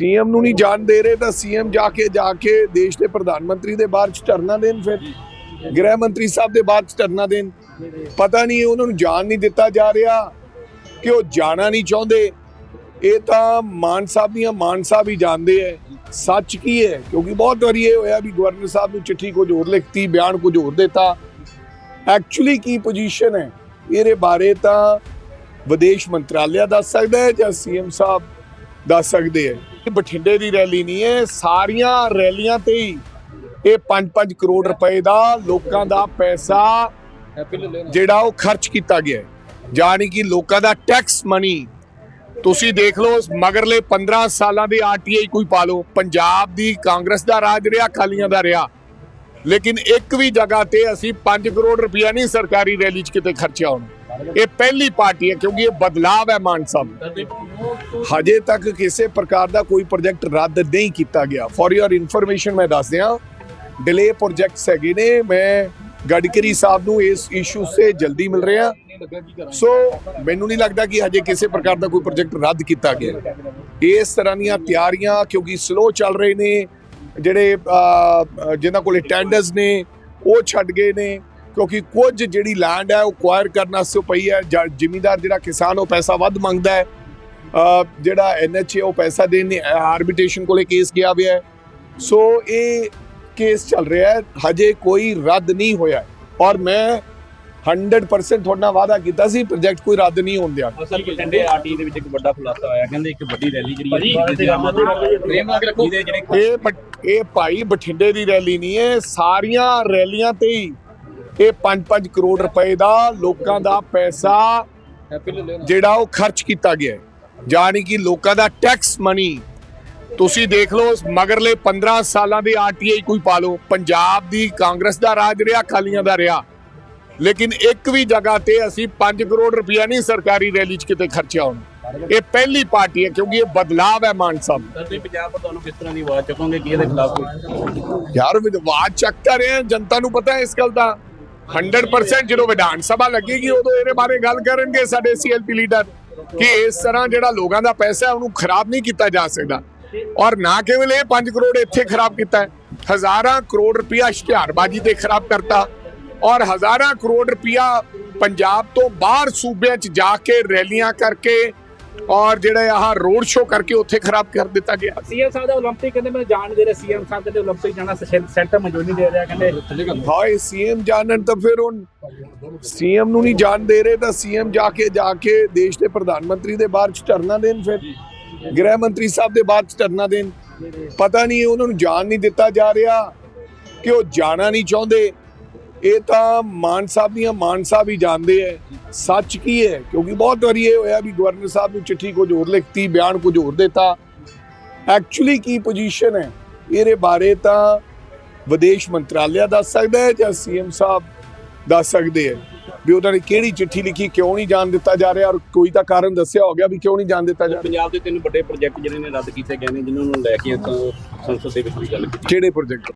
CM ਨੂੰ ਨਹੀਂ ਜਾਣ ਦੇ ਰਹੇ ਤਾਂ ਸੀਐਮ ਜਾ ਕੇ ਜਾ ਕੇ ਦੇਸ਼ ਦੇ ਪ੍ਰਧਾਨ ਮੰਤਰੀ ਦੇ ਬਾਹਰ ਧਰਨਾ ਦੇਣ ਫਿਰ। ਗ੍ਰਹਿ ਮੰਤਰੀ ਸਾਹਿਬ ਦੇ ਬਾਹਰ ਚ ਧਰਨਾ ਦੇਣ। ਪਤਾ ਨਹੀਂ ਉਹਨਾਂ ਨੂੰ ਜਾਣ ਨਹੀਂ ਦਿੱਤਾ ਜਾ ਰਿਹਾ ਕਿ ਉਹ ਜਾਣਾ ਨਹੀਂ ਚਾਹੁੰਦੇ। ਇਹ ਤਾਂ ਮਾਨ ਸਾਹਿਬ ਦੀਆਂ ਮਾਨ ਸਾਹਿਬ ਹੀ ਜਾਣਦੇ ਐ। ਸੱਚ ਕੀ ਹੈ ਕਿਉਂਕਿ ਬਹੁਤ ਵਾਰੀ ਇਹ ਹੋਇਆ ਵੀ ਗਵਰਨਰ ਸਾਹਿਬ ਨੂੰ ਚਿੱਠੀ ਕੁਝ ਹੋਰ ਲਿਖਤੀ ਬਿਆਨ ਕੁਝ ਹੋਰ ਦਿੱਤਾ। ਐਕਚੁਅਲੀ ਕੀ ਪੋਜੀਸ਼ਨ ਹੈ ਇਹਦੇ ਬਾਰੇ ਤਾਂ ਵਿਦੇਸ਼ ਮੰਤਰਾਲਿਆ ਦੱਸ ਸਕਦਾ ਹੈ ਜਾਂ ਸੀਐਮ ਸਾਹਿਬ? ਦੱਸ ਸਕਦੇ ਹੈ। ਇਹ ਬਠਿੰਡੇ ਦੀ ਰੈਲੀ ਨਹੀਂ ਹੈ, ਸਾਰੀਆਂ ਰੈਲੀਆਂ ਤੇ ਹੀ ਇਹ 5-5 ਕਰੋੜ ਰੁਪਏ ਦਾ ਲੋਕਾਂ ਦਾ ਪੈਸਾ ਜਿਹੜਾ ਉਹ ਖਰਚ ਕੀਤਾ ਗਿਆ ਹੈ। ਕਿ ਲੋਕਾਂ ਦਾ ਟੈਕਸ ਮਨੀ ਤੁਸੀਂ ਦੇਖ ਲਓ, ਮਗਰਲੇ 15 ਸਾਲਾਂ ਦੇ ਆਰਟੀਆਈ ਕੋਈ ਪਾ ਲਓ, ਪੰਜਾਬ ਦੀ ਕਾਂਗਰਸ ਦਾ ਰਾਜ ਰਿਹਾ, ਅਕਾਲੀਆਂ ਦਾ ਰਿਹਾ। ਲੇਕਿਨ ਇੱਕ ਵੀ ਜਗ੍ਹਾ ਤੇ ਅਸੀਂ 5 ਕਰੋੜ ਰੁਪਇਆ ਨਹੀਂ ਸਰਕਾਰੀ ਰੈਲੀ 'ਚ ਕਿਤੇ ਖਰਚਿਆ ਹੋਣਾ। ਇਹ ਪਹਿਲੀ ਪਾਰਟੀ ਹੈ ਕਿਉਂਕਿ ਇਹ ਬਦਲਾਵ ਹੈ ਮਾਨ ਸਾਹਿਬ ਹਜੇ ਤੱਕ ਕਿਸੇ ਪ੍ਰਕਾਰ ਦਾ ਕੋਈ ਪ੍ਰੋਜੈਕਟ ਰੱਦ ਨਹੀਂ ਕੀਤਾ ਗਿਆ। ਫॉर ਯੋਰ ਇਨਫੋਰਮੇਸ਼ਨ ਮੈਂ ਦੱਸ ਦਿਆਂ ਡਿਲੇ ਪ੍ਰੋਜੈਕਟਸ ਹੈਗੇ ਨੇ। ਮੈਂ ਗਡਕਰੀ ਸਾਹਿਬ ਨੂੰ ਇਸ ਇਸ਼ੂ ਸੇ ਜਲਦੀ ਮਿਲ ਰਿਹਾ। ਸੋ ਮੈਨੂੰ ਨਹੀਂ ਲੱਗਦਾ ਕਿ ਹਜੇ ਕਿਸੇ ਪ੍ਰਕਾਰ ਦਾ ਕੋਈ ਪ੍ਰੋਜੈਕਟ ਰੱਦ ਕੀਤਾ ਗਿਆ। ਇਸ ਤਰ੍ਹਾਂ ਦੀਆਂ ਤਿਆਰੀਆਂ ਕਿਉਂਕਿ ਸਲੋ ਚੱਲ ਰਹੇ ਨੇ ਜਿਹੜੇ ਅਹ, ਜਿਨ੍ਹਾਂ ਕੋਲੇ ਟੈਂਡਰਸ ਨੇ ਉਹ ਛੱਡ ਗਏ ਨੇ। ਕਿਉਂਕਿ ਕੁਝ ਜਿਹੜੀ ਲੈਂਡ ਹੈ ਉਹ ਕੁਆਇਰ ਕਰਨ ਵਾਸਤੇ ਪਈ ਹੈ ਜ਼ਿਮੀਂਦਾਰ ਜਿਹੜਾ ਕਿਸਾਨ ਉਹ ਪੈਸਾ ਵੱਧ ਮੰਗਦਾ ਹੈ। ਜਿਹੜਾ ਐਨਐਚਏ ਉਹ ਪੈਸਾ ਦੇਣ ਨੇ ਆਰਬਿਟ੍ਰੇਸ਼ਨ ਕੋਲੇ ਕੇਸ ਗਿਆ ਹੋਇਆ ਹੈ। ਸੋ ਇਹ ਕੇਸ ਚੱਲ ਰਿਹਾ ਹੈ। ਹਜੇ ਕੋਈ ਰੱਦ ਨਹੀਂ ਹੋਇਆ। ਔਰ ਮੈਂ 100% ਤੁਹਾਡੇ ਵਾਅਦਾ ਕੀਤਾ ਸੀ ਪ੍ਰੋਜੈਕਟ ਕੋਈ ਰੱਦ ਨਹੀਂ ਹੋਣ ਦਿਆ। ਅਸਲ ਬਠਿੰਡੇ ਆਰਟੀ ਦੇ ਵਿੱਚ ਇੱਕ ਵੱਡਾ ਖੁਲਾਸਾ ਹੋਇਆ। ਕਹਿੰਦੇ ਇੱਕ ਵੱਡੀ ਰੈਲੀ ਜਿਹੜੀ ਇਹ ਇਹ ਭਾਈ ਬਠਿੰਡੇ ਦੀ ਰੈਲੀ ਨਹੀਂ ਹੈ। ਸਾਰੀਆਂ ਰੈਲੀਆਂ ਤੇ ਹੀ ਇਹ 5-5 ਕਰੋੜ ਰੁਪਏ ਦਾ ਲੋਕਾਂ ਦਾ ਪੈਸਾ ਜਿਹੜਾ ਉਹ ਖਰਚ ਕੀਤਾ ਗਿਆ ਹੈ। ਯਾਨੀ ਕਿ ਲੋਕਾਂ ਦਾ ਟੈਕਸ ਮਨੀ ਤੁਸੀਂ ਦੇਖ ਲਓ ਮਗਰਲੇ 15 ਸਾਲਾਂ ਦੇ ਆਰਟੀਆਈ ਕੋਈ ਪਾ ਲਓ ਪੰਜਾਬ ਦੀ ਕਾਂਗਰਸ ਦਾ ਰਾਜ ਰਿਹਾ ਅਕਾਲੀਆਂ ਦਾ ਰਿਹਾ। ਲੇਕਿਨ ਇੱਕ ਵੀ ਜਗ੍ਹਾ ਤੇ ਅਸੀਂ 5 ਕਰੋੜ ਰੁਪਇਆ ਨਹੀਂ ਸਰਕਾਰੀ ਰੈਲੀ 'ਚ ਕਿਤੇ ਖਰਚਿਆ ਹੋਣਾ। ਇਹ ਪਹਿਲੀ ਪਾਰਟੀ ਹੈ ਕਿਉਂਕਿ ਇਹ ਬਦਲਾਵ ਹੈ ਮਾਨ ਸਾਹਿਬ। ਤੁਸੀਂ ਪੰਜਾਬ ਤੋਂ ਤੁਹਾਨੂੰ ਕਿਸ ਤਰ੍ਹਾਂ ਦੀ ਆਵਾਜ਼ ਚੁੱਕੋਗੇ? ਕਿ ਇਹਦੇ ਖਿਲਾਫ ਯਾਰ ਵਿਵਾਦ ਚੱਕਦਾ ਰਹੇ ਆ, ਜਨਤਾ ਨੂੰ ਪਤਾ ਹੈ ਇਸ ਗੱਲ ਦਾ। 100% ਜਦੋਂ ਵਿਧਾਨ ਸਭਾ ਲੱਗੇਗੀ, ਉਦੋਂ ਇਹਦੇ ਬਾਰੇ ਗੱਲ ਕਰਨਗੇ ਸਾਡੇ ਸੀਐਲਪੀ ਲੀਡਰ ਕਿ ਇਸ ਤਰ੍ਹਾਂ ਜਿਹੜਾ ਲੋਕਾਂ ਦਾ ਪੈਸਾ ਉਹਨੂੰ ਖਰਾਬ ਨਹੀਂ ਕੀਤਾ ਜਾ ਸਕਦਾ। ਔਰ ਨਾ ਕੇਵਲ ਇਹ 5 ਕਰੋੜ ਇੱਥੇ ਖਰਾਬ ਕੀਤਾ ਹਜ਼ਾਰਾਂ ਕਰੋੜ ਰੁਪਇਆ ਇਸ਼ਤਿਹਾਰਬਾਜ਼ੀ ਤੇ ਖਰਾਬ ਕਰਤਾ। ਔਰ ਹਜ਼ਾਰਾਂ ਕਰੋੜ ਰੁਪਇਆ ਪੰਜਾਬ ਤੋਂ ਬਾਹਰ ਸੂਬਿਆਂ 'ਚ ਜਾ ਕੇ ਰੈਲੀਆਂ ਕਰਕੇ ਔਰ ਜਿਹੜਾ ਆਹ ਰੋਡ ਸ਼ੋਅ ਕਰਕੇ ਉੱਥੇ ਖਰਾਬ ਕਰ ਦਿੱਤਾ ਗਿਆ ਸੀਐਮ ਸਾਹਿਬ ਦਾ 올림픽 ਕਹਿੰਦੇ ਮੈਂ ਜਾਣ ਦੇ ਰਿਹਾ ਸੀਐਮ ਸਾਹਿਬ ਕਹਿੰਦੇ 올림픽 ਜਾਣਾ ਸੈਂਟਰ ਮਨਜ਼ੂਰੀ ਨਹੀਂ ਦੇ ਰਿਹਾ ਕਹਿੰਦੇ ਹਾਏ ਸੀਐਮ ਜਾਣਨ ਤਾਂ ਫਿਰ ਹੁਣ ਸੀਐਮ ਨੂੰ ਨਹੀਂ ਜਾਣ ਦੇ ਰਹੇ ਤਾਂ ਸੀਐਮ ਜਾ ਕੇ ਜਾ ਕੇ ਦੇਸ਼ ਦੇ ਪ੍ਰਧਾਨ ਮੰਤਰੀ ਦੇ ਬਾਹਰ ਚ ਧਰਨਾ ਦੇਣ ਫਿਰ ਗ੍ਰਹਿ ਮੰਤਰੀ ਸਾਹਿਬ ਦੇ ਬਾਹਰ ਚ ਧਰਨਾ ਦੇਣ ਪਤਾ ਨਹੀਂ ਉਹਨਾਂ ਨੂੰ ਜਾਣ ਨਹੀਂ ਦਿੱਤਾ ਜਾ ਰਿਹਾ ਕਿ ਉਹ ਜਾਣਾ ਨਹੀਂ ਚਾਹੁੰਦੇ ਇਹ ਤਾਂ ਮਾਨ ਸਾਹਿਬ ਦੀਆਂ ਮਾਨ ਸਾਹਿਬ ਹੀ ਜਾਣਦੇ ਐ। ਸੱਚ ਕੀ ਹੈ ਕਿਉਂਕਿ ਬਹੁਤ ਵਾਰੀ ਇਹ ਹੋਇਆ ਵੀ ਗਵਰਨਰ ਸਾਹਿਬ ਨੂੰ ਚਿੱਠੀ ਕੁਝ ਹੋਰ ਲਿਖਤੀ ਬਿਆਨ ਕੁਝ ਹੋਰ ਦਿੱਤਾ। ਐਕਚੁਅਲੀ ਕੀ ਪੋਜੀਸ਼ਨ ਹੈ ਇਹਦੇ ਬਾਰੇ ਤਾਂ ਵਿਦੇਸ਼ ਮੰਤਰਾਲਿਆ ਦੱਸ ਸਕਦਾ ਹੈ ਜਾਂ ਸੀਐਮ ਸਾਹਿਬ ਦੱਸ ਸਕਦੇ ਹੈ ਵੀ ਉਹਨਾਂ ਨੇ ਕਿਹੜੀ ਚਿੱਠੀ ਲਿਖੀ ਕਿਉਂ ਨਹੀਂ ਜਾਣ ਦਿੱਤਾ ਜਾ ਰਿਹਾ? ਔਰ ਕੋਈ ਤਾਂ ਕਾਰਨ ਦੱਸਿਆ ਹੋ ਗਿਆ ਵੀ ਕਿਉਂ ਨਹੀਂ ਜਾਣ ਦਿੱਤਾ ਜਾ ਰਿਹਾ? ਪੰਜਾਬ ਦੇ ਤਿੰਨ ਵੱਡੇ ਪ੍ਰੋਜੈਕਟ ਜਿਹੜੇ ਨੇ ਰੱਦ ਕੀਤੇ ਗਏ ਨੇ ਜਿਨ੍ਹਾਂ ਨੂੰ ਲੈ ਕੇ ਸੰਸਦ ਦੇ ਵਿੱਚ ਵੀ ਗੱਲ ਕੀਤੀ। ਕਿਹੜੇ ਪ੍ਰੋਜੈਕਟ